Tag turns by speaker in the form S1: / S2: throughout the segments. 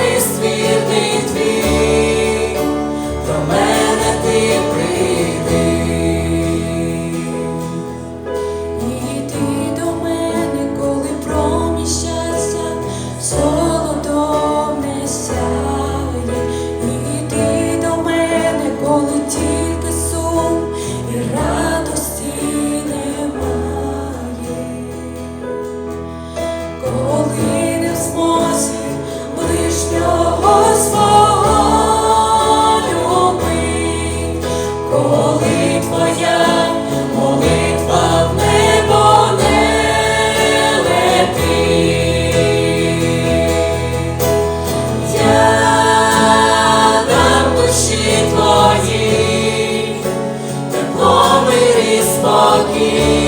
S1: Holy Spirit. коли
S2: твоя молитва небо не я душі твої, тепло мир спокій.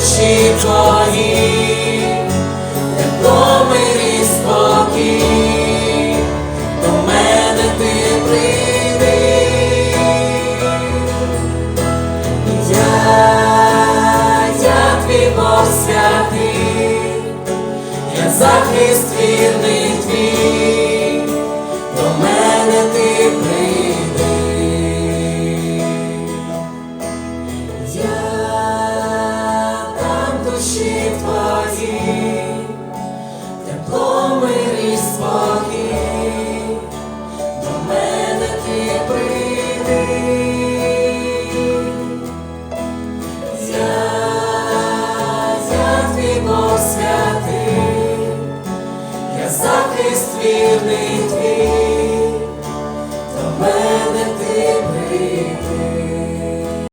S2: очі твої, тепло і спокій, до мене ти прийди, я, твій Бог святий, я захист вірний твій. захист вірний твій.